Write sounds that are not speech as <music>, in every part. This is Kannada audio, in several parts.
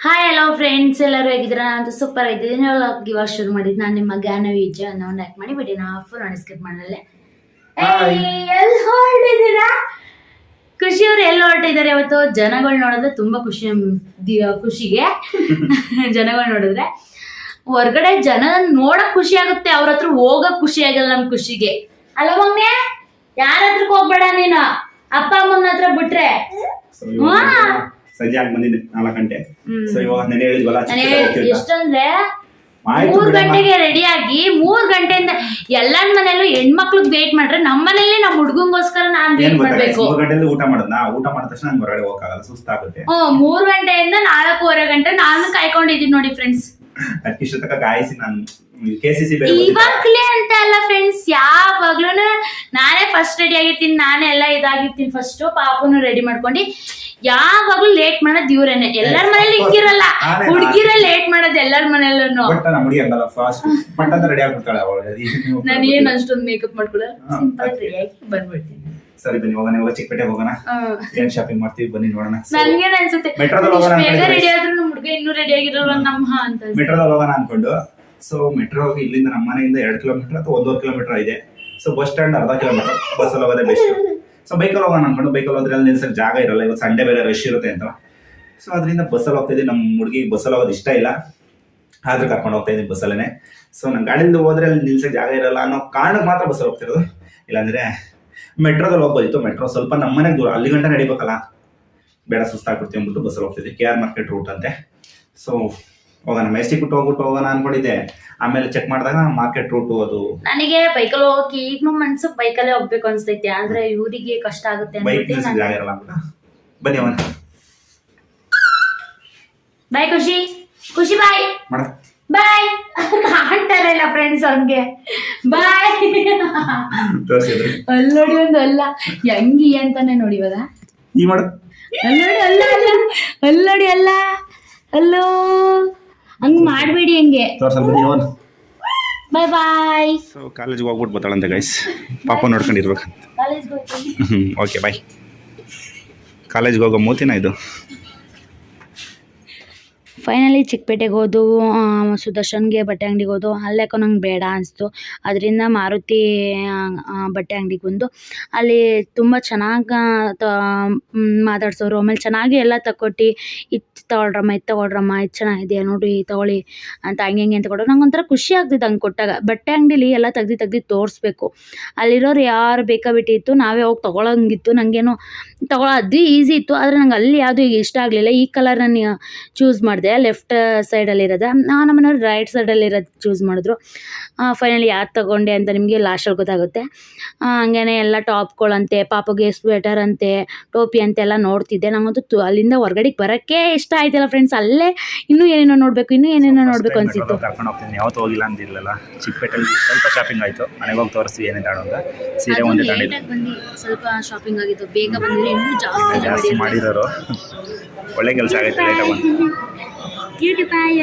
ಹಾಯ್ ಹಲೋ ಫ್ರೆಂಡ್ಸ್ ಎಲ್ಲರೂ ಹೇಗಿದ್ದೀರಾ? ನಾನು ಸೂಪರ್ ಆಗಿದ್ದೀನಿ. ಇವಾಗ ಶುರು ಮಾಡಿದ್ದು. ನಾನು ನಿಮ್ಮ ಜ್ಞಾನ ವಿಜಯ ಅನ್ನೋ ಆ್ಯಕ್ಟ್ ಮಾಡಿ ಬಿಡಿ. ನಾ ಫುಲ್ ಅಣಿಸ್ಕಿಟ್ ಸ್ಕಿಪ್ Hi. ಎಲ್ಲಿ ಹೊರಟಿದ್ದೀರಾ? ಖುಷಿ ಅವ್ರು ಎಲ್ಲಿ ಹೊರಟಿದ್ದಾರೆ ಇವತ್ತು? ಜನಗಳು ನೋಡಿದ್ರೆ ತುಂಬಾ ಖುಷಿ ಖುಷಿಗೆ. <laughs> ಜನಗಳು ನೋಡಿದ್ರೆ ಹೊರ್ಗಡೆ ಜನ ನೋಡಕ್ ಖುಷಿ ಆಗುತ್ತೆ. ಅವ್ರ ಹತ್ರ ಹೋಗಕ್ ಖುಷಿ ಆಗಲ್ಲ ನಮ್ ಖುಷಿಗೆ. ಅಲ್ಲ ಮಮ್ಮಿ ಯಾರ ಹತ್ರಕ್ ಹೋಗ್ಬೇಡ ನೀನು? ಅಪ್ಪ ಅಮ್ಮನ ಹತ್ರ ಬಿಟ್ರೆ? ಹಾ. ಸಂಜೆ ಆಗಿ ಬಂದಿದ್ದೆ ನಾಲ್ಕು ಗಂಟೆ. ಸೊ ಇವಾಗ ನೆನೆ ಹೇಳಿದ್ವಲ್ಲ ನಾನು ಹೋಗ್ತಿದ್ದ. ಎಷ್ಟಂದ್ರೆ ಆಯ್ತು ಮೂರ್ ಬಿಡಮ್ಮ. ಗಂಟೆಗೆ ರೆಡಿ ಆಗಿ ಮೂರ್ ಗಂಟೆಯಿಂದ ಎಲ್ಲಾರ್ ಮನೆಯಲ್ಲೂ ಹೆಣ್ಮಕ್ಳಿಗ್ ವೇಟ್ ಮಾಡ್ರೆ ನಮ್ಮ ಮನೇಲಿ ನಮ್ಮ ಹುಡ್ಗಂಗೋಸ್ಕರ ನಾನ್ ಏನ್ ವೇಟ್ ಗೊತ್ತಾ ಮಾಡ್ಬೇಕು ಮೂರ್ ಗಂಟೆಲಿ ಊಟ ಮಾಡೋದ್ನ ಊಟ ಮಾಡಿದ ತಕ್ಷಣ ನಂಗೆ ಹೊರಗಡೆ ಹೋಗಕ್ಕಾಗಲ್ಲ ಸುಸ್ತಾಗುತ್ತೆ ಹ್ಮ್ ಮೂರ್ ಗಂಟೆಯಿಂದ ನಾಲ್ಕೂವರೆ ಗಂಟೆ ನಾನು ಕಾಯ್ಕೊಂಡಿದ್ದೀನಿ ನೋಡಿ ಫ್ರೆಂಡ್ಸ್ ಅದಕ್ಕೆ ಇಷ್ಟ ತನಕ ಕಾಯಿಸಿ ನಾನು ಕೆ ಸಿ ಸಿ ಬೇರೆ ಬಂದಿದ್ದೆ. ಇವಾಗ್ಲೇ ಅಂತ ಅಲ್ಲ ಫ್ರೆಂಡ್ಸ್ ಯಾವಾಗ್ಲೂ ನಾನೇ ಫಸ್ಟ್ ರೆಡಿ ಆಗಿರ್ತೀನಿ ನಾನೇ ಎಲ್ಲ ಇದಾಗಿರ್ತೀನಿ ಫಸ್ಟ್ ಪಾಪನು ರೆಡಿ ಮಾಡ್ಕೊಂಡು ಯಾವಾಗ್ಲೂ ಲೇಟ್ ಮಾಡೋದ್ ಇವ್ರೇನೆ. ಎಲ್ಲರ ಮನೇಲಿ ಹಿಂಗಿರಲ್ಲ ಹುಡ್ಗಿರ ಲೇಟ್ ಮಾಡೋದ್ ಎಲ್ಲರ ಮನೆಯಲ್ಲೂ ಬಟ್ ನಮ್ಮ ಹುಡುಗಿ ಹಂಗಲ್ಲ ಫಾಸ್ಟ್ ಬಟ್ ಅಂತ ರೆಡಿ ಆಗ್ಬಿಡ್ತಾಳೆ ಅವಳು. ನಾನು ಏನ್ ಅಷ್ಟೊಂದು ಮೇಕಪ್ ಮಾಡ್ಕೊಳ್ಳಲ್ಲ ಸಿಂಪಲ್. ರೆಡಿ ಆಗಿ ಬಂದ್ಬಿಡ್ತೀನಿ. ಸರಿ ಬನ್ನಿ ಹೋಗೋಣ. ಇವಾಗ ಚಿಕ್ಕಪೇಟೆ ಹೋಗೋಣ. ಏನ್ ಶಾಪಿಂಗ್ ಮಾಡ್ತೀವಿ ಬನ್ನಿ ನೋಡೋಣ. ನನ್ಗೇನ್ ಅನ್ಸುತ್ತೆ? ಮೆಟ್ರೋದಲ್ಲಿ ಹೋಗೋಣ ಬೇಗ ರೆಡಿ ಆದ್ರೂ ನಮ್ಮ ಹುಡುಗ ಇನ್ನೂ ರೆಡಿ ಆಗಿರೋಲ್ಲ ನಮ್ಮ ಅಂತ ಮೆಟ್ರೋದಲ್ಲಿ ಹೋಗೋಣ ಅನ್ಕೊಂಡು. ಸೊ ಮೆಟ್ರೋ ಇಲ್ಲಿಂದ ನಮ್ಮ ಮನೆಯಿಂದ ಎರಡು ಕಿಲೋಮೀಟರ್ ಅಥವಾ ಒಂದೂವರೆ ಕಿಲೋಮೀಟರ್ ಇದೆ. ಸೊ ಬಸ್ ಸ್ಟ್ಯಾಂಡ್ ಅರ್ಧ ಕಿಲೋಮೀಟರ್ ಬಸ್ಸಲ್ಲಿ ಹೋಗೋದೇ ಬೆಸ್ಟ್ ಸೊ ಬೈಕಲ್ಲಿ ಹೋಗೋಣ ಅನ್ಕೊಂಡು ಬೈಕಲ್ಲಿ ಹೋದ್ರೆ ಅಲ್ಲಿ ನಿಲ್ಸಕ್ಕೆ ಜಾಗ ಇರಲ್ಲ, ಇವತ್ತು ಸಂಡೇ ಬೇರೆ ರಶ್ ಇರುತ್ತೆ ಅಂತ. ಸೊ ಅದರಿಂದ ಬಸ್ಸಲ್ಲಿ ಹೋಗ್ತಾ ನಮ್ಮ ಹುಡುಗಿ ಬಸ್ಸಲ್ಲಿ ಹೋಗೋದು ಇಷ್ಟ ಇಲ್ಲ. ಆದ್ರೆ ಕರ್ಕೊಂಡು ಹೋಗ್ತಾ ಇದ್ದೀವಿ ಬಸ್ಸಲ್ಲೇ ಸೊ ನಾನು ಗಾಡಿಯಿಂದ ಹೋದ್ರೆ ಅಲ್ಲಿ ನಿಲ್ಸಕ್ಕೆ ಜಾಗ ಇರಲ್ಲ ಅನ್ನೋ ಕಾರಣಕ್ಕೆ ಮಾತ್ರ ಬಸ್ಸಲ್ಲಿ ಹೋಗ್ತಿರೋದು. ಇಲ್ಲಾಂದರೆ ಮೆಟ್ರೋದಲ್ಲಿ ಹೋಗ್ಬೋದಿತ್ತು. ಮೆಟ್ರೋ ಸ್ವಲ್ಪ ನಮ್ಮ ಮನೆಗೆ ದೂರ. ಅಲ್ಲಿ ಗಂಟೆ ನಡಿಬೇಕಲ್ಲ. ಬೇಡ, ಸುಸ್ತಾಗ್ಬಿಡ್ತೀವಿ ಅಂದ್ಬಿಟ್ಟು ಬಸ್ಸಲ್ಲಿ ಹೋಗ್ತಿದ್ವಿ. ಕೆ ಆರ್ ಮಾರ್ಕೆಟ್ ರೂಟ್ ಅಂತೆ. ಸೊ ಹೋಗೋಣ ಮೇಸ್ಟಿ ಬಿಟ್ಟು ಹೋಗ್ಬಿಟ್ಟು ಹೋಗೋಣ ಅನ್ಕೊಂಡಿದ್ದೆ. ಆಮೇಲೆ ಚೆಕ್ ಮಾಡಿದಾಗ ಮಾರ್ಕೆಟ್ ರೂಟು ಅದು. ನನಗೆ ಬೈಕಲ್ಲಿ ಹೋಗಕ್ಕೆ ಈಗ್ನೂ ಮನ್ಸು ಬೈಕಲ್ಲೇ ಹೋಗ್ಬೇಕು ಅನ್ಸ್ತೈತೆ ಆದ್ರೆ ಇವರಿಗೆ ಕಷ್ಟ ಆಗುತ್ತೆ ಬೈಕ್ ಅಂದ್ಬಿಟ್ಟು ಇರಲ್ಲ ಅಂದ್ಬಿಟ್ಟು ಬನ್ನಿ ಅವನ ಬಾಯ್ ಖುಷಿ. ಖುಷಿ ಬಾಯ್ ಮಾಡ. ಬಾಯ್ ಕಾಣ್ತಾರೆ ಇಲ್ಲ ಫ್ರೆಂಡ್ಸ್ ಅವ್ನ್ಗೆ. ಬಾಯ್ ಅಲ್ಲೋಡಿ ಅಲ್ಲಿ ನೋಡಿ ಒಂದು ಅಲ್ಲ. ಹೆಂಗಿ ಅಂತಾನೆ ನೋಡಿ ಇವಾಗ. ಈ ಮಾಡು. ಅಲ್ಲಿ ನೋಡಿ ಅಲ್ಲ ಅಲ್ಲ. ಅಲ್ಲಿ ನೋಡಿ ಅಲ್ಲ. ಅಲ್ಲೋ. ಹಂಗ್ ಮಾಡ್ಬೇಡಿ ಹಂಗೆ. ಬಾಯ್ ಬಾಯ್ ಸೊ ಕಾಲೇಜ್ಗೆ ಹೋಗ್ಬಿಟ್ಟು ಬರ್ತಾಳಂತೆ ಗೈಸ್ ಪಾಪ ನೋಡ್ಕೊಂಡಿರ್ಬೇಕಂತ ಓಕೆ ಬಾಯ್ ಕಾಲೇಜ್ಗೆ ಹೋಗೋ ಮೂತಿನ ಇದು. ಫೈನಲಿ ಚಿಕ್ಕಪೇಟೆಗೆ ಹೋದು ಸುದರ್ಶನ್ಗೆ ಬಟ್ಟೆ ಅಂಗಡಿಗೆ ಹೋದು ಅಲ್ಲೇಕೋ ನಂಗೆ ಬೇಡ ಅನಿಸ್ತು. ಅದರಿಂದ ಮಾರುತಿ ಬಟ್ಟೆ ಅಂಗಡಿಗೆ ಬಂದು ಅಲ್ಲಿ ತುಂಬ ಚೆನ್ನಾಗಿ ಮಾತಾಡ್ಸೋರು. ಆಮೇಲೆ ಚೆನ್ನಾಗಿ ಎಲ್ಲ ತಗೊಟ್ಟು ಇದು ತಗೊಳ್ರಮ್ಮ ಇದು ತಗೊಳ್ರಮ್ಮ, ಇದು ಚೆನ್ನಾಗಿದೆ ನೋಡಿ ತಗೊಳ್ಳಿ ಅಂತ ಹಂಗೆ ಹಿಂಗೆ ಅಂತ ಕೊಡೋರು ನಂಗೆ ಒಂಥರ ಖುಷಿ ಆಗ್ತಿತ್ತು ಹಂಗೆ ಕೊಟ್ಟಾಗ. ಬಟ್ಟೆ ಅಂಗಡಿಲಿ ಎಲ್ಲ ತೆಗ್ದು ತೆಗ್ದು ತೋರಿಸ್ಬೇಕು. ಅಲ್ಲಿರೋರು ಯಾರು ಬೇಕಾಬಿಟ್ಟಿತ್ತು ನಾವೇ ಹೋಗಿ ತೊಗೊಳಂಗಿತ್ತು. ನನಗೇನೋ ತಗೊಳ್ಳೋದು ಈಸಿ ಇತ್ತು, ಆದರೆ ನಂಗೆ ಅಲ್ಲಿ ಯಾವುದು ಇಷ್ಟ ಆಗಲಿಲ್ಲ. ಈ ಕಲರ್ ನಾನು ಚೂಸ್ ಮಾಡಿದೆ. ಲೆಫ್ಟ್ ಸೈಡಲ್ಲಿರೋದು ನಮ್ಮ ಮನೆಯವ್ರು ರೈಟ್ ಸೈಡಲ್ಲಿರೋದು ಚೂಸ್ ಮಾಡಿದ್ರು. ಫೈನಲಿ ಯಾವ್ದು ತಗೊಂಡೆ ಅಂತ ನಿಮಗೆ ಲಾಸ್ಟಲ್ಲಿ ಗೊತ್ತಾಗುತ್ತೆ. ಹಂಗೇನೆ ಎಲ್ಲ ಟಾಪ್ಗಳಂತೆ ಪಾಪಗೆ ಸ್ವೆಟರ್ ಅಂತೆ ಟೋಪಿ ಅಂತೆಲ್ಲ ನೋಡ್ತಿದ್ದೆ. ನಂಗಂತೂ ತು- ಅಲ್ಲಿಂದ ಹೊರಗಡೆ ಬರೋಕ್ಕೆ ಇಷ್ಟ ಆಯ್ತಲ್ಲ ಫ್ರೆಂಡ್ಸ್ ಅಲ್ಲೇ ಇನ್ನೂ ಏನೇನೋ ನೋಡಬೇಕು ಇನ್ನೂ ಏನೇನೋ ನೋಡಬೇಕು ಅನಿಸಿತ್ತು. ಕರ್ಕೊಂಡು ಹೋಗ್ತೀನಿ. ಯಾವತ್ತೂ ಹೋಗಿಲ್ಲ ಅಂದಿರಲಿಲ್ಲ ಚಿಕ್ಕಪೇಟೆಯಲ್ಲಿ ಸ್ವಲ್ಪ ಶಾಪಿಂಗ್ ಆಯಿತು. ಮನೆಗೆ ಹೋಗಿ ತೋರಿಸಿ ಏನೇ ಅಂತ. ಸೀರೆ ಒಂದು ಸ್ವಲ್ಪ ಶಾಪಿಂಗ್ ಆಗಿತ್ತು. ಬೇಗ ಬಂದರೆ ಇನ್ನೂ ಜಾಸ್ತಿ ಜಾಸ್ತಿ ಮಾಡಿರೋರು. ಒಳ್ಳೆ ಕೆಲಸ ಆಗುತ್ತೆ ಲೇಟಾಗಿ ಬಂದು. <laughs>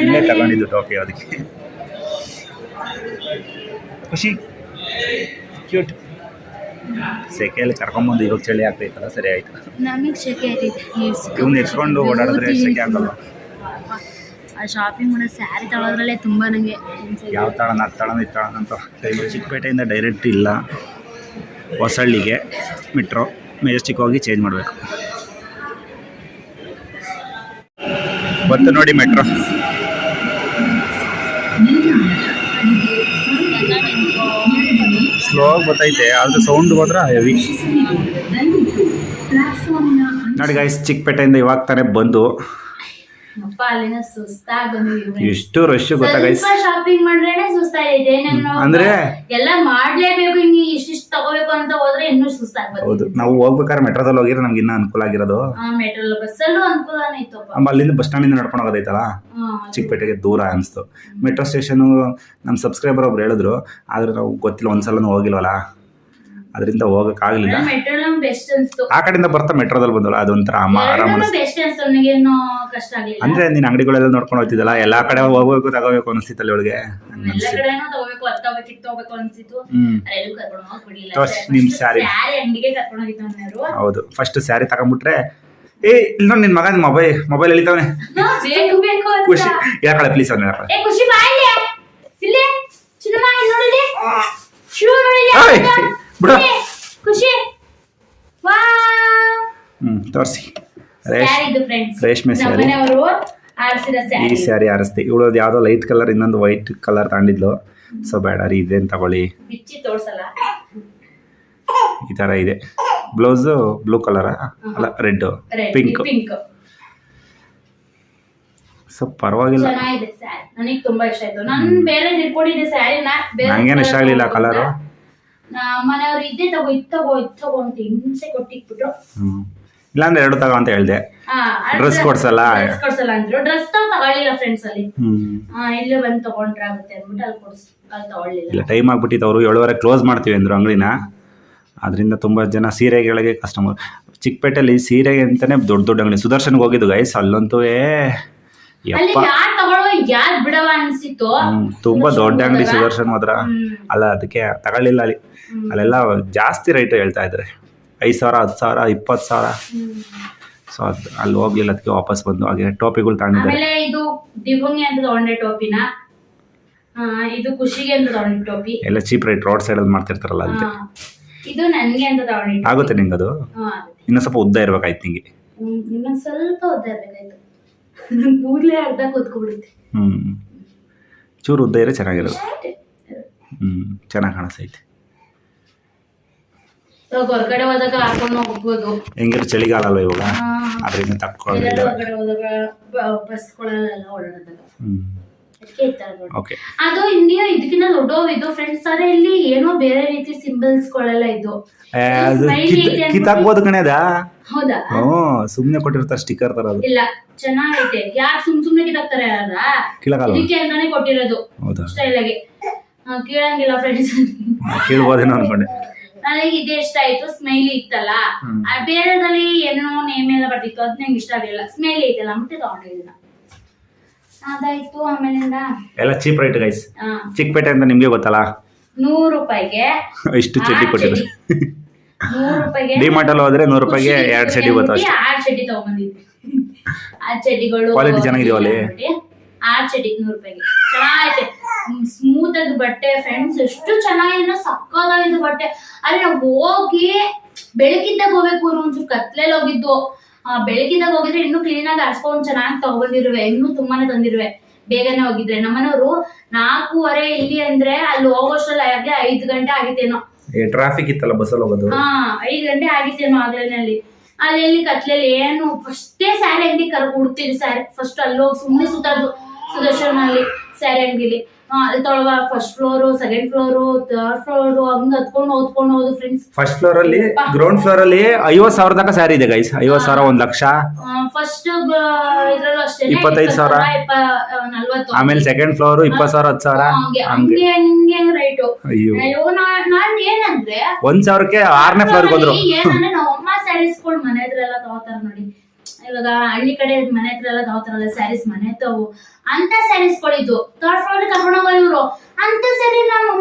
ಇಲ್ಲೇ ತಗೊಂಡಿದ್ದು ಟೋಪಿ ಅದಕ್ಕೆ. ಖುಷಿ. ಕ್ಯೂಟ್ ಸೆಕೆಯಲ್ಲಿ ಕರ್ಕೊಂಬಂದು ಇವಾಗ ಚಳಿ ಆಗ್ತೈತಲ್ಲ ಸರಿ ಆಯ್ತು. ನಮಗೆ ಇವ್ನ ಎತ್ಕೊಂಡು ಓಡಾಡಿದ್ರೆ ಸೆಕೆ ಆಗಲ್ಲ. ಆ ಶಾಪಿಂಗ್ ಮಾಡೋ ಸ್ಯಾರಿ ತಗೊಳೋದ್ರಲ್ಲೇ ತುಂಬ ನನಗೆ ಯಾವ ತಳನ ಅದು ತಳನ ಇದು ತಳನ ಅಂತ. ಚಿಕ್ಕಪೇಟೆಯಿಂದ ಡೈರೆಕ್ಟ್ ಇಲ್ಲ. ಹೊಸಳ್ಳಿಗೆ ಮೆಟ್ರೋ ಮೆಜೆಸ್ಟಿಕ್ ಹೋಗಿ ಚೇಂಜ್ ಮಾಡಬೇಕು. ಬಂತು ನೋಡಿ ಮೆಟ್ರೋ. ಸ್ಲೋ ಆಗಿ ಬರ್ತೈತೆ ಆದ್ರೆ ಸೌಂಡ್ ಹೋದ್ರೆ ಹೆವಿ ನೋಡಿ ಗಾಯ್ಸ್ ಚಿಕ್ಕಪೇಟೆಯಿಂದ ಇವಾಗ ತಾನೇ ಬಂದು ಅಪ್ಪ ಅಲ್ಲಿನ ಸುಸ್ತಾಗಿ ಬಂದಿದ್ದೀವಿ ಎಷ್ಟು ರಶ್ ಗೊತ್ತಾ ಗೈಸ್ ಸ್ವಲ್ಪ ಶಾಪಿಂಗ್ ಮಾಡ್ರೇನೆ ಸುಸ್ತಾಗಿದೆ ನಾನು ಅಂದ್ರೆ ಎಲ್ಲ ಮಾಡ್ಲೇಬೇಕು ಹಿಂಗೆ ಇಷ್ಟಿಷ್ಟು ತಗೋಬೇಕು ಅಂತ ಹೋದ್ರೆ ಇನ್ನೂ ಸುಸ್ತಾಗಿ ಹೌದು ನಾವು ಹೋಗ್ಬೇಕಾದ್ರೆ ಮೆಟ್ರೋದಲ್ಲಿ ಹೋಗಿದ್ರೆ ನಮ್ಗೆ ಇನ್ನೂ ಅನುಕೂಲ ಆಗಿರೋದು. ಮೆಟ್ರೋ ಬಸ್ಸಲ್ಲೂ ಅನುಕೂಲನೇ ಆಮೇಲೆ ಅಲ್ಲಿಂದ ಬಸ್ ಸ್ಟ್ಯಾಂಡಿಂದ ನಡ್ಕೊಂಡು ಹೋಗೋದೈತಲ್ಲ. ಚಿಕ್ಕಪೇಟೆಗೆ ದೂರ ಅನಿಸ್ತು. ಮೆಟ್ರೋ ಸ್ಟೇಷನು ನಮ್ಮ ಸಬ್ಸ್ಕ್ರೈಬರ್ ಒಬ್ರು ಹೇಳಿದ್ರು ಆದ್ರೆ ನಾವು ಗೊತ್ತಿಲ್ಲ ಒಂದ್ಸಲನೂ ಹೋಗಿಲ್ವಲ್ಲ? ಅದರಿಂದ ಹೋಗೋಕ್ಕಾಗಲಿಲ್ಲ. ಆ ಕಡೆಯಿಂದ ಬರ್ತಾ ಮೆಟ್ರೋದಲ್ಲಿ ಬಂದಲ್ಲ ಅದೊಂಥರ ಅಮ್ಮ ಆರಾಮ ಅಂದ್ರೆ ನೀನು ಅಂಗಡಿಗಳೆಲ್ಲ ನೋಡ್ಕೊಂಡು ಹೋಗ್ತಿದ್ದಲ್ಲ ಎಲ್ಲಾ ಕಡೆ ಹೋಗ್ಬೇಕು ತಗೋಬೇಕು ಅನಿಸ್ತಿತ್ತಲ್ಲ ಇವಳಿಗೆ? ನಿಮ್ ಸ್ಯಾರಿ. ಹೌದು. ಫಸ್ಟ್ ಸ್ಯಾರಿ ತಗೊಂಡ್ಬಿಟ್ರೆ ಏ ಇಲ್ಲ ನಿನ್ ಮಗ ಮೊಬೈಲ್ ಮೊಬೈಲ್ ಎಳಿತಾವನೆ. ಖುಷಿ. ಯಾಕಳೆ ಪ್ಲೀಸ್ ಅವ್ನ ಯಾಕಳೆ ಬಿಡು. ಖುಷಿ, ವಾ ಹ್ಮ್ ತೋರಿಸಿ. ರೇಷ್ ಸ್ಯಾರಿ ಇದು ಫ್ರೆಂಡ್ಸ್ ರೇಷ್ಮೆ ಸ್ಯಾರಿ. ಈ ಸ್ಯಾರಿ. ಸ್ಯಾರಿ ಆರಿಸ್ತಿ ಇವಳು ಯಾವುದೋ ಲೈಟ್ ಕಲರ್ ಇನ್ನೊಂದು ವೈಟ್ ಕಲರ್ ತಗೊಂಡಿದ್ಲು. ಸೊ ಬೇಡ ರೀ ಇದೇನು ತಗೊಳ್ಳಿ. ಬಿಚ್ಚಿ ತೋರ್ಸಲ್ಲ. ಈ ಥರ ಇದೆ. ಬ್ಲೌಸು ಬ್ಲೂ ಕಲರ ಅಲ್ಲ red red pink pink so ಪರವಾಗಿಲ್ಲ. ಚೆನ್ನಾಗಿದೆ ಸ್ಯಾರಿ. ನನಗೆ ತುಂಬಾ ಇಷ್ಟ ಆಯ್ತು. ನನ್ ಬೇರೆ ಇಟ್ಕೊಂಡಿದ್ದೆ ಸ್ಯಾರಿನ. ಬೇರೆ ನಂಗೇನು ಇಷ್ಟ ಆಗಲಿಲ್ಲ ಕಲರು ಮನೆಯವ್ರು ಇದ್ದೇ ತಗೋ ಇದ್ ತಗೋ ಇದ್ ತಗೋ ಅಂತ ಹಿಂಸೆ ಕೊಟ್ಟಿಟ್ಬಿಟ್ರು. ಇಲ್ಲಾಂದ್ರೆ ಎರಡು ತಗೋ ಅಂತ ಹೇಳಿದೆ. Dress ಕೊಡ್ಸಲ್ಲ? ಡ್ರೆಸ್ ಕೊಡ್ಸಲ್ಲ ಅಂದ್ರು. ಡ್ರೆಸ್ ತಗೊಳ್ಳಿಲ್ಲ ಫ್ರೆಂಡ್ಸ್ ಅಲ್ಲಿ. ಆ, ಇಲ್ಲೇ ಬಂದು ತಗೊಂಡ್ರೆ ಆಗುತ್ತೆ ಅಂದ್ಬಿಟ್ಟು ಅಲ್ಲಿ ಕೊಡ್ಸ್ ಅಲ್ಲಿ ತಗೊಳ್ಳಿಲ್ಲ. ಇಲ್ಲ ಟೈಮ್ ಆಗ್ಬಿಟ್ಟಿತ್ತು ಅವರು. ಏಳುವರೆ ಕ್ಲೋಸ್ ಮಾಡ್ತೀವಿ ಅಂದರು ಅಂಗಡಿನ. ಅದರಿಂದ ತುಂಬ ಜನ ಸೀರೆಗಳಿಗೆ ಕಸ್ಟಮರ್ ಚಿಕ್ಕಪೇಟೆಯಲ್ಲಿ ಸೀರೆಗೆ ಅಂತಲೇ ದೊಡ್ಡ ದೊಡ್ಡ ಅಂಗಡಿ. ಸುದರ್ಶನ್ಗೆ ಹೋಗಿದ್ದು ಗೈಸ್ ಅಲ್ಲಂತೂ ಏ. ಅಲ್ಲಿ ಯಪ್ಪ ಯಾರ್ ತಗೊಳ್ಳುವ ಯಾರ್ ಬಿಡವ ಅನ್ಸಿತ್ತು ಹ್ಮ್, ತುಂಬ ದೊಡ್ಡ ಅಂಗಡಿ ಸುದರ್ಶನ್ ಮಾತ್ರ. ಅಲ್ಲ ಅದಕ್ಕೆ ತಗೊಳ್ಳಿಲ್ಲ ಅಲ್ಲಿ. ಅಲ್ಲೆಲ್ಲ ಜಾಸ್ತಿ ರೇಟ್ ಹೇಳ್ತಾ ಇದ್ದಾರೆ ಐದು ಸಾವಿರ ಹತ್ತು ಸಾವಿರ ಇಪ್ಪತ್ತು ಸಾವಿರ. ಸೊ ಅದು ಅಲ್ಲಿ ಹೋಗ್ಲಿಲ್ಲ ಅದಕ್ಕೆ ವಾಪಸ್ ಬಂದು ಹಾಗೆ ಟೋಪಿಗಳು ತಗೊಂಡಿದ್ದಾರೆ. ಆಮೇಲೆ ಇದು ದಿವಂಗಿ ಅಂತ ತಗೊಂಡೆ ಟೋಪಿನ? ಆ, ಇದು ಖುಷಿಗೆ ಅಂತ ತಗೊಂಡೆ ಟೋಪಿ? ಎಲ್ಲ ಚೀಪ್ ರೇಟ್ ರೋಡ್ ಸೈಡಲ್ಲಿ ಮಾಡ್ತಿರ್ತಾರಲ್ಲ ಆ, ಅದಕ್ಕೆ. ಇದು ನನ್ಗೆ ಅಂತ ತಗೊಂಡೆ ಆಗುತ್ತೆ ನಿಂಗೆ ಅದು ಇನ್ನೂ ಸ್ವಲ್ಪ ಉದ್ದ ಇರ್ಬೇಕಾಯ್ತು ನಿಂಗೆ. ಇನ್ನೊಂದ್ ಸ್ವಲ್ಪ ಉದ್ದ ಇರ್ಬೇಕಾಯ್ತು ನನ್ ಕೂಡ್ಲೇ ಅರ್ಧ ಕೂತ್ಕೊಂಡ್ಬಿಡುತ್ತೆ ಹ್ಞೂ ಚೂರು ಉದ್ದ ಇರೋ ಚೆನ್ನಾಗಿರೋದು. ಹ್ಞೂ ಚೆನ್ನಾಗಿ ಕಾಣಿಸ್ತೈತೆ. ಇವಾಗ ಹೊರಗಡೆ ಹೋದಾಗ ಹಾಕೊಂಡು ಹೋಗ್ಬೋದು. ಹೆಂಗಿರೋ ಚಳಿಗಾಲ ಅಲ್ವ ಇವಾಗ ಅದರಿಂದ ತಕ್ಕೊಳ್ಳೋದಿಲ್ಲ ಹೊರಗಡೆ ಹೋದಾಗ ಬಸ್ಗಳೆಲ್ಲ ಓಡಾಡೋದಾಗ ಹ್ಞೂ ಓಕೆ ಅದು ಇಂಡಿಯಾ ಇದಕ್ಕಿಂತ ದೊಡ್ಡವು ಇದು ಫ್ರೆಂಡ್ಸ್ ಆದ್ರೆ ಇಲ್ಲಿ ಏನೋ ಬೇರೆ ರೀತಿ ಸಿಂಬಲ್ಸ್ ಗಳೆಲ್ಲ ಇದು. ಕಿತ್ತಾಕ್ಬೋದು ಕಣೆ ಅದ? ಹೌದಾ? ಸುಮ್ನೆ ಕೊಟ್ಟಿರ್ತಾರೆ ಸ್ಟಿಕ್ಕರ್ ತರ ಅದು. ಇಲ್ಲ ಚೆನ್ನಾಗೈತೆ. ಯಾರು ಸುಮ್ ಸುಮ್ನೆ ಕಿತ್ತಾಕ್ತಾರೆ ಯಾರ ಕೀಳಕಲ್ವ ಇದಕ್ಕೆ ಅಂತಾನೆ ಕೊಟ್ಟಿರೋದು. ಹೌದಾ? ಸ್ಟೈಲಾಗೆ ಕೇಳಂಗಿಲ್ಲ ಫ್ರೆಂಡ್ಸ್ ಕೇಳ್ಬೋದೇನೋ ಅನ್ಕೊಂಡೆ. ನನಗೆ ಇದೇ ಇಷ್ಟ ಆಯ್ತು ಸ್ಮೈಲಿ ಇತ್ತಲ್ಲ. ಆ ಬೇರೆದಲ್ಲಿ ಏನೋ ನೇಮ್ ಎಲ್ಲ ಬರ್ತಿತ್ತು ಅದ್ ನಂಗೆ ಇಷ್ಟ ಆಗಲಿಲ್ಲ. ಸ್ಮೈಲಿ ಐತಲ್ಲ ಮತ್ತೆ ತಗೊಂಡಿದ್ದ ಅದಾಯ್ತು ಆಮೇಲಿಂದ. ಎಲ್ಲ ಚೀಪ್ ರೈಟ್ ಗೈಸ್ ಹಾ. ಚಿಕ್ಕಪೇಟೆ ಅಂತ ನಿಮಗೆ ಗೊತ್ತಲ್ಲ? ನೂರು ರೂಪಾಯಿಗೆ. ಇಷ್ಟು ಚಡ್ಡಿ ಆರ್ ಕೊಟ್ಟಿದ್ರು ಚಡ್ಡಿ. ನೂರು ರೂಪಾಯಿಗೆ <laughs> ಡಿಮಾರ್ಟ್ ಅಲ್ಲಿ ಹೋದ್ರೆ ನೂರು ರೂಪಾಯಿಗೆ ಎರಡು ಚಡ್ಡಿ ಬರ್ತಾವೆ ಅಷ್ಟೇ ಆರ್ ಚಡ್ಡಿ ಆ ಚಡ್ಡಿಗಳು Quality ಚೆನ್ನಾಗಿದೆಯಾ ಅಲ್ಲಿ? ಆರ್ ಚಡ್ಡಿ ನೂರು ರೂಪಾಯಿಗೆ. ಚೆನ್ನಾಗೈತೆ. ಸ್ಮೂತ್ ಅದು ಬಟ್ಟೆ ಫ್ರೆಂಡ್ಸ್ ಎಷ್ಟು ಚೆನ್ನಾಗಿದೆ ಸಕ್ಕದಾಗಿದ್ದು ಬಟ್ಟೆ. ಅಲ್ಲಿ ನಾವು ಹೋಗಿ ಬೆಳಕಿದ್ದಾಗ ಹೋಗ್ಬೇಕು ಇವ್ರು ಒಂಚೂರು ಕತ್ಲೆಲ್ಲಿ ಹೋಗಿದ್ದು. ಆ, ಬೆಳಕಿದ್ದಾಗ ಹೋಗಿದ್ರೆ ಇನ್ನು ಕ್ಲೀನ್ ಆಗಿ ಆರಿಸ್ಕೊಂಡು ಚೆನ್ನಾಗಿ ತಗೊಂಡಿರುವೆ ಇನ್ನು ತುಂಬಾನೇ ತಂದಿರುವೆ. ಬೇಗನೆ ಹೋಗಿದ್ರೆ. ನಮ್ಮನವರು ನಾಲ್ಕೂವರೆ ಇಲ್ಲಿ ಅಂದ್ರೆ ಅಲ್ಲಿ ಹೋಗೋಷ್ಟ್ರಲ್ಲಿ ಆಗ್ಲೇ ಐದು ಗಂಟೆ ಆಗಿತ್ತೇನೋ. ಟ್ರಾಫಿಕ್ ಇತ್ತಲ್ಲ ಬಸ್ಸಲ್ಲಿ ಹೋಗೋದು? ಹಾ ಐದು ಗಂಟೆ ಆಗಿತ್ತೇನೋ ಆಗ್ಲೇನಲ್ಲಿ. ಅಲ್ಲಿ ಎಲ್ಲಿ ಕತ್ಲೆಯಲ್ಲಿ ಏನು ಫಸ್ಟೇ ಸ್ಯಾರಿ ಅಂಗಡಿ ಕರ್ ಸ್ಯಾರಿ ಫಸ್ಟ್ ಅಲ್ಲಿ ಹೋಗಿ ಸುಮ್ಮನೆ ಸುದರ್ಶನ್ ಅಲ್ಲಿ ಸ್ಯಾರಿ ಅಂಗಡಿಲಿ. ಅಲ್ಲಿ ತೊಳಗ first floor second floor third floor ಹಂಗ ಹತ್ಕೊಂಡು ಓದ್ಕೊಂಡು ಹೋದು ಫ್ರೆಂಡ್ಸ್ ಫಸ್ಟ್ ಫ್ಲೋರ್ ಅಲ್ಲಿ ಗ್ರೌಂಡ್ ಫ್ಲೋರ್ ಅಲ್ಲಿ ಐವತ್ ಸಾವಿರ ತನಕ ಸ್ಯಾರಿ ಇದೆ ಗೈಸ್ ಐವತ್ ಸಾವಿರ ಒಂದ್ ಲಕ್ಷ. ಫಸ್ಟ್ ಇದ್ರಲ್ಲೂ ಅಷ್ಟೇ. ಇಪ್ಪತ್ತೈದು ಸಾವಿರ. ನಲ್ವತ್ತು. ಆಮೇಲೆ ಸೆಕೆಂಡ್ ಫ್ಲೋರ್ ಇಪ್ಪತ್ ಸಾವಿರ ಹತ್ತು ಸಾವಿರ. ಹಂಗೆ. ಹಂಗೆ. ರೈಟು ಅಯ್ಯೋ. ನಾನು ಏನಂದ್ರೆ ಒಂದ್ ಸಾವಿರಕ್ಕೆ ಆರನೇ ಫ್ಲೋರ್ ಹೋದ್ರು. ಏನಂದ್ರೆ ನಾವು ಅಮ್ಮ ಸ್ಯಾರೀಸ್ಗಳು ಮನೆ ಹತ್ರ ಎಲ್ಲ ತಗೋತಾರ ನೋಡಿ. ಇವಾಗ ಹಳ್ಳಿ ಕಡೆ ಮನೆ ಹತ್ರ ಎಲ್ಲ ತಗೋತಾರಲ್ಲ ಸ್ಯಾರೀಸ್ ಮನೆ ತಗೋ ಅಂತ ಸ್ಯಾರೀಸ್ ಕೊಡಿದ್ದು ಥರ್ಡ್ ಫ್ಲೋರ್ ಕರ್ಕೊಂಡು ಹೋಗೋರು ಇವರು. ಅಂತ ಸ್ಯಾರಿ ನಾನು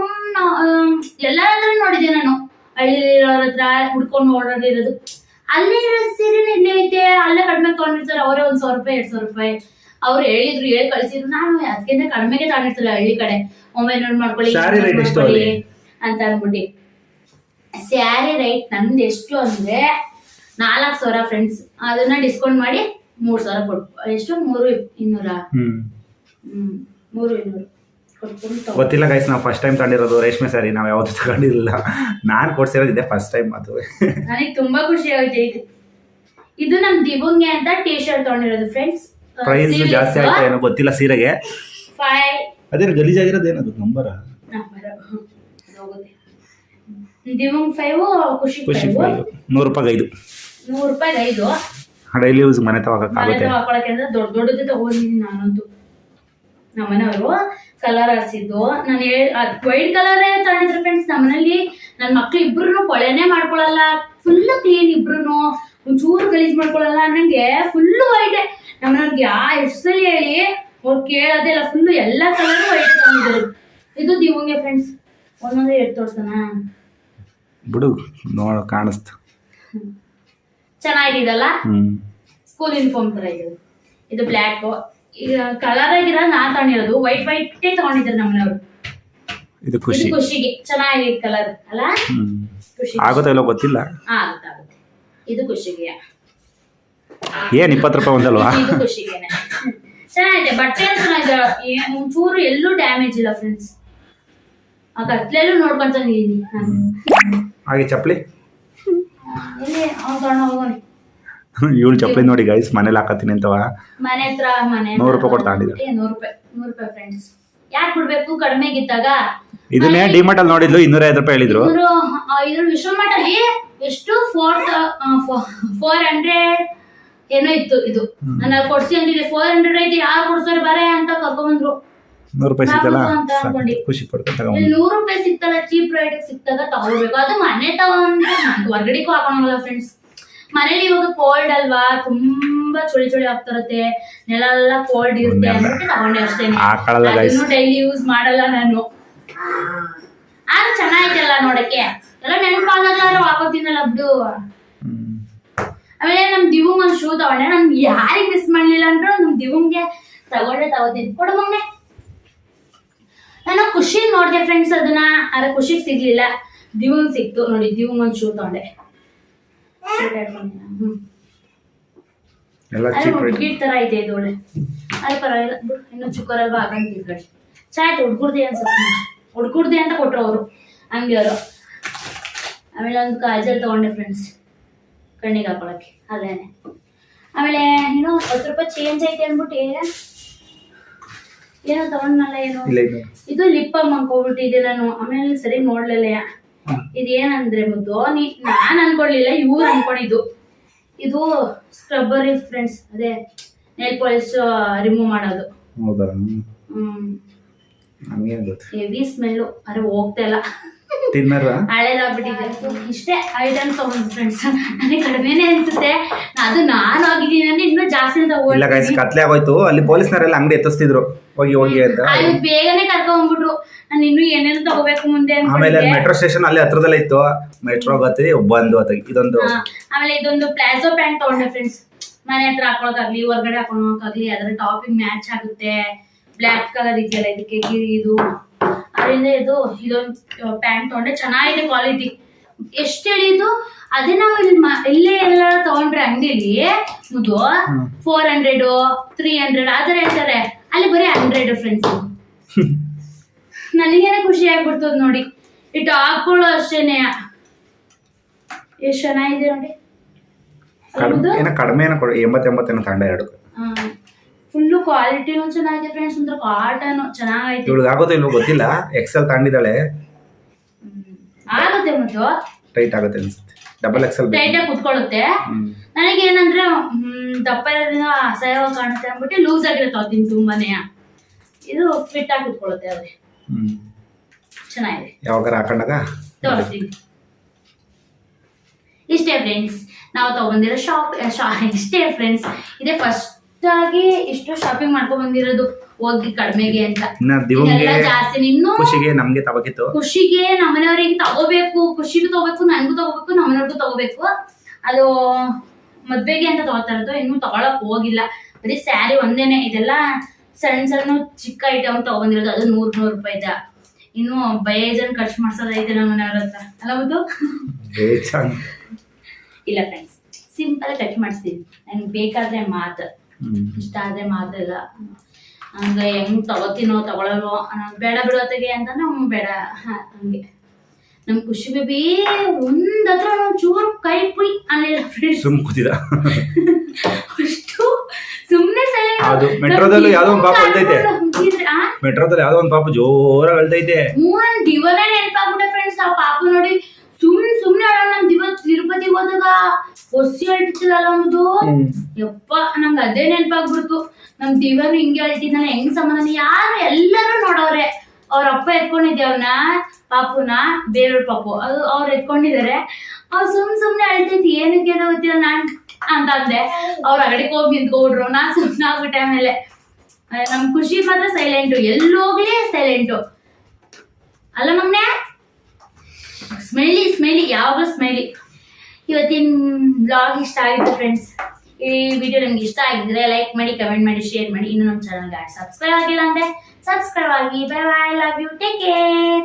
ಎಲ್ಲರ ಹತ್ರ ನೋಡಿದೆ ನಾನು. ಹಳ್ಳಿ ಇರೋರ ಹತ್ರ ಹುಡ್ಕೊಂಡು ಓಡಾಡಿರೋದು ಅಲ್ಲಿ ಸೀರೆನ ಇಲ್ಲೇ ಐತೆ ಅಲ್ಲೇ ಕಡಿಮೆ ತಗೊಂಡಿರ್ತಾರೆ. ಅವರೇ ಒಂದ್ ಸಾವಿರ ರೂಪಾಯಿ ಎರಡ್ ಸಾವಿರ ರೂಪಾಯಿ. ಅವ್ರು ಹೇಳಿದ್ರು ಹೇಳಿ ಕಳ್ಸಿದ್ರು. ನಾನು ಅದಕ್ಕಿಂತ ಕಡಿಮೆಗೆ ತಗೊಂಡಿರ್ತಾರೆ ಹಳ್ಳಿ ಕಡೆ. ಒಂಬೈನೂರು ಮಾಡ್ಕೊಳ್ಳಿ ಅಂತ ಅನ್ಬಿಟ್ಟು ಸ್ಯಾರಿ ರೈಟ್ ನಂದು ಎಷ್ಟು ಅಂದ್ರೆ ನಾಲ್ಕು ಸಾವಿರ ಫ್ರೆಂಡ್ಸ್ ಅದನ್ನ ಡಿಸ್ಕೌಂಟ್ ಮಾಡಿ ಮೂರ್ ಸಾವಿರ ಕೊಟ್ಟು ಎಷ್ಟು? ಮೂರು ಇನ್ನೂರ? ಹ್ಮ್. ಮೂರು ಇನ್ನೂರು ಗೊತ್ತಿಲ್ಲ ಗೈಸ್ ನಾವು ಫಸ್ಟ್ ಟೈಮ್ ತಗೊಂಡಿರೋದು ರೇಷ್ಮೆ ಸಾರಿ ನಾವು ಯಾವತ್ತೂ ತಗೊಂಡಿರಲಿಲ್ಲ. ನಾನು ಕೊಡ್ಸಿರೋದು ಇದೆ ಫಸ್ಟ್ ಟೈಮ್ ಅದು. ನನಗೆ ತುಂಬಾ ಖುಷಿ ಆಗುತ್ತೆ ಇದು ಇದು ನಮ್ ದಿವಂಗೆ ಅಂತ ಟೀ ಶರ್ಟ್ ತಗೊಂಡಿರೋದು ಫ್ರೆಂಡ್ಸ್ ಪ್ರೈಸ್ ಜಾಸ್ತಿ ಆಯ್ತಾ ಏನೋ ಗೊತ್ತಿಲ್ಲ ಸೀರೆಗೆ. ಅದೇ ಅದೇನು ಗಲೀಜಾಗಿರೋದು ಏನದು? ನಂಬರ? ದಿವಂಗ್ ಫೈವ್ ಖುಷಿ ಖುಷಿ ನೂರು ರೂಪಾಯಿ ಐದು. ನೂರು ರೂಪಾಯಿ ಐದು ಡೈಲಿ ಯೂಸ್ ಮನೆ ಹತ್ರ ಹಾಕೊಳಕ್ಕೆ ಅಂದ್ರೆ ದೊಡ್ಡ ದೊಡ್ಡದೇ ತಗೊಂಡಿದ್ದೀನಿ ನಾನಂತೂ. ನಮ್ಮನೆಯವರು ಕಲರ್ ಹಾಸಿದ್ದು ನಾನು ವೈಟ್ ಕಲರ್ ತಗೊಂಡಿದ್ರು ಫ್ರೆಂಡ್ಸ್ ನಮ್ಮನೇಲಿ ನನ್ನ ಮಕ್ಳು ಇಬ್ರು ಕೊಳೆನೇ ಮಾಡ್ಕೊಳಲ್ಲ. ಫುಲ್ ಕ್ಲೀನ್ ಇಬ್ರು ಒಂಚೂರು ಗಲೀಜ್ ಮಾಡ್ಕೊಳಲ್ಲ ನಂಗೆ ಫುಲ್ ವೈಟ್ ನಮ್ಮನೆಯವ್ರಿಗೆ ಯಾ ಹೆಸರಲ್ಲಿ ಹೇಳಿ ಅವ್ರು ಕೇಳೋದೇ ಇಲ್ಲ ಫುಲ್ ಎಲ್ಲ ಕಲರ್ ವೈಟ್ ತಗೊಂಡಿದ್ರು. ಇದು ದಿವಂಗೆ ಫ್ರೆಂಡ್ಸ್ ಒಂದೊಂದೇ ಎಡ್ ತೋರ್ಸೋಣ? ಬಿಡು ನೋಡ ಕಾಣಿಸ್ತು. ಚೆನ್ನಾಗಿದಲ್ಲ ಸ್ಕೂಲ್ ಯೂನಿಫಾರ್ಮ್ ತರ ಇದೆ. ಇದು ಬ್ಲ್ಯಾಕ್ ಈಗ ಕಲರ್ ಆಗಿರೋ ನಾ ತಗೊಂಡಿರೋದು ವೈಟ್ ವೈಟ್ ತಗೊಂಡಿದ್ರು ನಮ್ಮನೆಯವರು. ಇದು ಖುಷಿ. ಖುಷಿಗೆ. ಚೆನ್ನಾಗಿದೆ ಕಲರ್ ಅಲ್ಲ? ಖುಷಿ ಆಗುತ್ತೋ ಇಲ್ಲೋ ಗೊತ್ತಿಲ್ಲ. ಆಗುತ್ತೆ ಇದು ಖುಷಿಗೆ ಏನ್ ಇಪ್ಪತ್ತು ರೂಪಾಯಿ ಒಂದಲ್ವಾ? ಇದು ಖುಷಿಗೆನೆ. ಚೆನ್ನಾಗಿದೆ. ಬಟ್ಟೆ ಚೆನ್ನಾಗಿದೆ. ಒಂಚೂರು ಎಲ್ಲೂ ಡ್ಯಾಮೇಜ್ ಇಲ್ಲ ಫ್ರೆಂಡ್ಸ್ ಆ ಕತ್ಲೆಲ್ಲೂ ನೋಡ್ಕೊಂತ ನಾನು ಹಾಗೆ ಚಪ್ಪಲಿ ಎಲ್ಲಿ ಅವ್ನು ತಗೊಂಡು ಹೋಗೋನಿ <laughs> ಇವಳು ಚಪ್ಪಲಿ ನೋಡಿ ಗೈಸ್ ಮನೇಲಿ ಹಾಕತ್ತೀನಿ ಅಂತವ. ಮನೆ ಹತ್ರ ಮನೆ ನೂರು ರೂಪಾಯಿ ಕೊಟ್ಟು ತಗೊಂಡಿದ್ದಾರೆ. ಏ, ನೂರು ರೂಪಾಯಿ ನೂರು ರೂಪಾಯಿ ಫ್ರೆಂಡ್ಸ್ ಯಾಕೆ ಬಿಡ್ಬೇಕು? ಕಡಿಮೆಗಿದ್ದಾಗ ಇದನ್ನೇ ಡಿಮಾರ್ಟ್ ಅಲ್ಲಿ ನೋಡಿದ್ಲು ಇನ್ನೂರ ಐದು ರೂಪಾಯಿ ಹೇಳಿದ್ರು. ಇವರು ಇದ್ರ ವಿಶ್ವಮಠ ಅಲ್ಲಿ ಎಷ್ಟು? ಫೋರ್ ಫೋರ್ ಹಂಡ್ರೆಡ್ ಏನೋ ಇತ್ತು ಇದು. ನಾನು ಅಲ್ಲಿ ಕೊಡ್ಸಿ ಅಂದಿದ್ದೆ ಫೋರ್ ಹಂಡ್ರೆಡ್ ಐತಿ ಯಾರು ಕೊಡ್ಸೋರು ಬರೇ ಅಂತ ಕರ್ಕೊಂಡ್ಬಂದ್ರು. ನೂರು ರೂಪಾಯಿ ಸಿಗ್ತಲ್ಲ. ಖುಷಿ ಪಡ್ಕೊಂಡು ತಗೊಂಡು ನೂರು ರೂಪಾಯಿ ಸಿಗ್ತಲ್ಲ ಚೀಪ್ ರೇಟ್ ಸಿಗ್ತದ ತಗೋಬೇಕು ಅದು ಮನೆ ತಗೊಂಡ್ರೆ ಹೊರಗಡೆಗೂ ಹಾಕೊಳಲ್ಲ ಫ್ರೆಂಡ್ಸ್ ಮನೇಲಿ ಇವಾಗ ಕೋಲ್ಡ್ ಅಲ್ವಾ? ತುಂಬಾ ಚಳಿ ಚಳಿ ಆಗ್ತಿರತ್ತೆ. ನೆಲ ಎಲ್ಲ ಕೋಲ್ಡ್ ಇರುತ್ತೆ ಅದಕ್ಕೆ ತಗೊಂಡೆ ಅಷ್ಟೇ. ಡೈಲಿ ಯೂಸ್ ಮಾಡಲ್ಲ ನಾನು. ಆದ್ರೆ ಚೆನ್ನಾಯ್ತಲ್ಲ ನೋಡಕ್ಕೆ. ಎಲ್ಲ ನೆನಪಾಗಲ್ಲ ಹಾಕೋತೀನಲ್ಲ ಬಿಡು ಹ್ಮ್. ಆಮೇಲೆ ನಮ್ ದಿವಂಗ್ ಒಂದ್ ಶೂ ತಗೊಂಡೆ. ನಮ್ಗೆ ಯಾರಿಗೆ ಮಿಸ್ ಮಾಡ್ಲಿಲ್ಲ ಅಂದ್ರೆ ನಮ್ ದಿವಂಗೆ ತಗೊಂಡೆ ತಗೋತೀನಿ. ಕೊಡು ಮಮ್ಮಿ ನಾನು ಖುಷಿ ನೋಡಿದೆ ಫ್ರೆಂಡ್ಸ್ ಅದನ್ನ. ಆದ್ರೆ ಖುಷಿಗೆ ಸಿಗ್ಲಿಲ್ಲ. ದಿವಂಗ್ ಸಿಕ್ತು. ನೋಡಿ ದಿವಂಗ್ ಒಂದ್ ಶೂ ತಗೊಂಡೆ. ತರ ಇದೆ ಇದು ಒಳ್ಳೆ ಅದೇ ಪರವಾಗಿಲ್ಲ. ಬಿಡು ಇನ್ನು ಚಿಕ್ಕವರಲ್ವಾ ಹಾಕೊಂಡು ತಿರ್ಗಡಿ. ಚೆನ್ನಾಯ್ತು ಹುಡ್ಗುರ್ದಿ ಅನ್ಸುತ್ತೆ ಹುಡ್ಗುರ್ದಿ ಅಂತ ಕೊಟ್ರು ಅವರು ಆಮೇಲೆ ಒಂದು ಕಾಜಲ್ ತಗೊಂಡೆ ಫ್ರೆಂಡ್ಸ್ ಕಣ್ಣಿಗೆ ಹಾಕೊಳಕ್ಕೆ. ಅದೇನೆ. ಆಮೇಲೆ ಏನೋ ಹತ್ತು ರೂಪಾಯಿ ಚೇಂಜ್ ಐತೆ ಅಂದ್ಬಿಟ್ಟು ಏನೋ ತಗೊಂಡ್ನಲ್ಲ ಏನು? ಇಲ್ಲ ಇದು ಇದು ಲಿಪ್ ಬಾಮ್ ಅನ್ಕೊಬಿಟ್ಟಿದ್ದೆ ನಾನು ಆಮೇಲೆ ಸರಿ ನೋಡ್ಲಿಲ್ಲ ಇದೇನಂದ್ರೆ ಮುದ್ದು ನೀ ನಾನ್ ಅನ್ಕೊಳ್ಲಿಲ್ಲ ಇವ್ರು ಅನ್ಕೊಂಡಿದ್ದು. ಇದು ಸ್ಕ್ರಬ್ಬರ್ ಫ್ರೆಂಡ್ಸ್ ಅದೇ ನೈಲ್ ಪಾಲಿಶ್ ರಿಮೂವ್ ಮಾಡೋದು. ಹೌದಾ? ಹ್ಮ್. ಹೆವಿ ಸ್ಮೆಲ್ ಅರೆ ಹೋಗ್ತಾ ಇಲ್ಲ. ತಿನ್ನರ ಹಳೇದಾಗ್ಬಿಟ್ಟಿದೆ ಇಷ್ಟೇ ಐಟಮ್ ತಗೊಂಡು ಫ್ರೆಂಡ್ಸ್ ನನಗೆ ಕಡಿಮೆನೇ ಅನ್ಸುತ್ತೆ. ಅದು ನಾನು ಆಗಿದ್ದೀನಿ ಅಂದ್ರೆ ಇನ್ನೂ ಜಾಸ್ತಿ ಇಲ್ಲ ಗೈಸ್ ಕತ್ಲೆ ಆಗೋಯ್ತು. ಅಲ್ಲಿ ಪೊಲೀಸ್ನವರೆಲ್ಲ ಅಂಗಡಿ ಎತ್ತಿಸ್ತಿದ್ರು. ಹೋಗಿ ಹೋಗಿ ಅಂತ. ಅದು ಬೇಗನೆ ಕರ್ಕೊಂಡ್ಬಿಟ್ರು ನಾನು ಇನ್ನು ಏನೇನು ತಗೋಬೇಕು ಮುಂದೆ ಆಮೇಲೆ ಮೆಟ್ರೋ ಸ್ಟೇಷನ್ ಅಲ್ಲಿ ಹತ್ರದಲ್ಲೇ ಇತ್ತು. ಮೆಟ್ರೋ ಬತ್ತಿ ಬಂದು ಅದಕ್ಕೆ ಇದೊಂದು. ಆಮೇಲೆ ಇದೊಂದು ಪ್ಲಾಜೋ ಪ್ಯಾಂಟ್ ತಗೊಂಡೆ ಫ್ರೆಂಡ್ಸ್ ಮನೆ ಹತ್ರ ಹಾಕೊಳಕಾಗ್ಲಿ ಹೊರಗಡೆ ಹಾಕೊಳಕಾಗ್ಲಿ ಅದ್ರ ಟಾಪಿಂಗ್ ಮ್ಯಾಚ್ ಆಗುತ್ತೆ. ಬ್ಲ್ಯಾಕ್ ಕಲರ್ ಇದೆಯಲ್ಲ ಇದಕ್ಕೆ ಇದು. ಅದರಿಂದ ಇದು ಇದೊಂದು ಪ್ಯಾಂಟ್ ತಗೊಂಡೆ. ಚೆನ್ನಾಗಿದೆ ಕ್ವಾಲಿಟಿ ಎಷ್ಟು ಹೇಳಿದ್ದು? ಅದೇ ನಾವು ಇಲ್ಲಿ ಇಲ್ಲೇ ಎಲ್ಲ ತಗೊಂಡ್ರೆ ಅಂಗಡಿಲಿ ಇದು ಫೋರ್ ಹಂಡ್ರೆಡ್ ತ್ರೀ ಹಂಡ್ರೆಡ್ ಆ ಥರ ಹೇಳ್ತಾರೆ. ಅಲ್ಲಿ ಬರೀ ಹಂಡ್ರೆಡ್ ಫ್ರೆಂಡ್ಸ್ ನನಗೇನೆ ಖುಷಿ ಆಗ್ಬಿಡ್ತದ ನೋಡಿ. ಇಟ್ಟು ಹಾಕೊಳ್ಳೋ ಅಷ್ಟೇನೆ. ಎಷ್ಟು ಚೆನ್ನಾಗಿದೆ ನೋಡಿ. ಕಡಿಮೆ ಏನೋ ಕಡಿಮೆ ಏನೋ ಕೊಡಿ ಎಂಬತ್ತು ಎಂಬತ್ತೇನೋ ತಂಡ ಎರಡು ಫುಲ್ಲು ಕ್ವಾಲಿಟಿನೂ ಚೆನ್ನಾಗಿದೆ ಫ್ರೆಂಡ್ಸ್ ಅಂದ್ರೆ ಕಾಟನ್ ಚೆನ್ನಾಗೈತೆ. ಇವಳಿಗೆ ಆಗೋದು ಇಲ್ಲ ಗೊತ್ತಿಲ್ಲ ಎಕ್ಸೆಲ್ ತಾಂಡಿದಾಳೆ. ಆಗುತ್ತೆ ಮತ್ತು ಟೈಟ್ ಆಗುತ್ತೆ ಅನ್ಸುತ್ತೆ. ಡಬಲ್ ಎಕ್ಸೆಲ್ ಟೈಟ್ ಕುತ್ಕೊಳ್ಳುತ್ತೆ. ನನಗೆ ಏನಂದ್ರೆ ದಪ್ಪ ಇರೋದ್ರಿಂದ ಅಸಹ್ಯವಾಗಿ ಕಾಣುತ್ತೆ ಅಂದ್ಬಿಟ್ಟು ಲೂಸ್ ಆಗಿರುತ್ತೆ ಅದನ್ನ ತುಂಬಾನೇ. ಇದು ಫಿಟ್ ಆಗಿ ಕುತ್ಕೊಳ್ಳುತ್ತೆ ಅವ್ರಿಗೆ. ಚೆನ್ನಾಗಿದೆ. ಯಾವಾಗ ಹಾಕೊಂಡಾಗ? ತೋರಿಸ್ತೀನಿ. ಇಷ್ಟೇ ಫ್ರೆಂಡ್ಸ್ ನಾವು ತಗೊಂಡಿರೋ ಶಾಪ್ ಇಷ್ಟೇ ಫ್ರೆಂಡ್ಸ್ ಇದೇ ಫಸ್ಟ್ ಆಗಿ ಇಷ್ಟು ಶಾಪಿಂಗ್ ಮಾಡ್ಕೊಂಡ್ ಬಂದಿರೋದು ಹೋಗಿ ಕಡಿಮೆಗೆ ಅಂತ. ಇನ್ನ ದಿವಂಗೆ ಇದೆಲ್ಲ ಜಾಸ್ತಿ ಇನ್ನು ಖುಷಿಗೆ ನಮ್ಗೆ ತಗೋಕಿತ್ತು ಖುಷಿಗೆ ನಮ್ಮನೆಯವ್ರಿಗೆ ತಗೋಬೇಕು ಖುಷಿಗೂ ತಗೋಬೇಕು ನನ್ಗೂ ತಗೋಬೇಕು ನಮ್ಮನೆಯವ್ರಿಗೂ ತಗೋಬೇಕು. ಅದು ಮದ್ವೆಗೆ ಅಂತ ತಗೋತಾರದು ಇನ್ನು ಇನ್ನೂ ತಗೊಳಕ್ ಹೋಗಿಲ್ಲ. ಬರೀ ಸ್ಯಾರಿ ಒಂದೇನೆ ಇದೆಲ್ಲ ಸಣ್ಣ ಸಣ್ಣ ಚಿಕ್ಕ ಐಟಮ್ ತಗೊಂಡಿರೋದು ಅದು ನೂರ್ ನೂರು ರೂಪಾಯಿದ ಇನ್ನು ಬಯಜನ್ ಖರ್ಚು ಮಾಡ್ಸೋದೈತೆ ನಮ್ಮ ಮನೆಯವ್ರ ಹತ್ರ. ಅಲ್ಲ ಹೌದು ಇಲ್ಲ ಫ್ರೆಂಡ್ಸ್ ಸಿಂಪಲ್ ಖರ್ಚು ಮಾಡಿಸ್ತೀನಿ. ನಂಗೆ ಬೇಕಾದ್ರೆ ಮಾತ್ರ. ಇಷ್ಟ ಆದ್ರೆ ಮಾತ್ರ ಇಲ್ಲ. ಹಂಗೆ ಹೆಂಗ್ ತಗೋತೀನೋ ತಗೊಳಲ್ವೋ ಬೇಡ ಬಿಡೋತೆಗೆ ಅಂತ ನಾವು ಬೇಡ. ಹಂಗೆ. ನಮ್ ಖುಷಿ ಬೇಬಿ ಒಂದ್ ಹತ್ರ ಒಂದ್ ಚೂರು ಕೈ ಪುಯ್ ಅಲ್ಲಿ ಫ್ರೆಂಡ್ಸ್ ಸುಮ್ ಕೂತಿದ. ಅಷ್ಟು ಸುಮ್ನೆ ಸರಿ ಅದು ಮೆಟ್ರೋದಲ್ಲಿ ಯಾವ್ದೋ ಒಂದ್ ಪಾಪ ಅಳ್ತೈತೆ. ಮೆಟ್ರೋದಲ್ಲಿ ಯಾವ್ದೋ ಒಂದ್ ಪಾಪ ಜೋರ ಅಳ್ತೈತೆ ಮೂವನ್ ದಿವನ ನೆನಪಾಗ್ಬಿಟ್ಟೆ ಫ್ರೆಂಡ್ಸ್ ಆ ಪಾಪ ನೋಡಿ ಸುಮ್ನೆ ಸುಮ್ನೆ ಅಳೋಣ ನಮ್ ದಿವ ತಿರುಪತಿಗೆ ಹೋದಾಗ ಹೊಸಿ ಅಳ್ತಿಲ್ಲ ಒಂದು ಯಪ್ಪ, ನಂಗೆ ಅದೇ ನೆನಪಾಗ್ಬಿಡ್ತು. ನಮ್ ದಿವರು ಹಿಂಗೆ ನಾನು ಹೆಂಗ್ ಸಂಬಂಧ ಯಾರು ಎಲ್ಲರೂ ನೋಡವ್ರೆ. ಅವ್ರ ಅಪ್ಪ ಎತ್ಕೊಂಡಿದ್ದೆ ಅವನ, ಪಾಪುನ ಬೇರೆಯವ್ರ ಪಾಪು. ಅದು ಅವ್ರು ಎತ್ಕೊಂಡಿದ್ದಾರೆ ಅವ್ರು ಸುಮ್ ಸುಮ್ನೆ ಅಳ್ತೈತಿ ಏನಕ್ಕೆ ಏನೋ ಗೊತ್ತಿಲ್ಲ ನಾನ್ ಅಂತ ಅಂದೆ. ಅವ್ರ ಅಗಡಿಗೆ ಹೋಗಿ ನಿಂತ್ಕೊಬಿಟ್ರು ನಾನ್ ಸುಮ್ನೆ ಆಗ್ಬಿಟ್ಟೆ ಆಮೇಲೆ. ನಮ್ ಖುಷಿ ಮಾತ್ರ ಸೈಲೆಂಟು. ಎಲ್ಲೋಗ್ಲಿ ಸೈಲೆಂಟು. ಅಲ್ಲ ಮಮ್ಮೆ ಸ್ಮೈಲಿ ಸ್ಮೈಲಿ, ಯಾವಾಗ ಸ್ಮೈಲಿ? ಇವತ್ತಿನ ಬ್ಲಾಗ್ ಇಷ್ಟ ಆಗಿತ್ತು ಫ್ರೆಂಡ್ಸ್ ಈ ವಿಡಿಯೋ ನಿಮ್ಗೆ ಇಷ್ಟ ಆಗಿದ್ರೆ ಲೈಕ್ ಮಾಡಿ ಕಮೆಂಟ್ ಮಾಡಿ ಶೇರ್ ಮಾಡಿ. ಇನ್ನು ನಮ್ಮ ಚಾನಲ್ಗೆ ಸಬ್ಸ್ಕ್ರೈಬ್ ಆಗಿಲ್ಲ ಅಂದ್ರೆ ಸಬ್ಸ್ಕ್ರೈಬ್ ಆಗಿ. Bye bye love you take care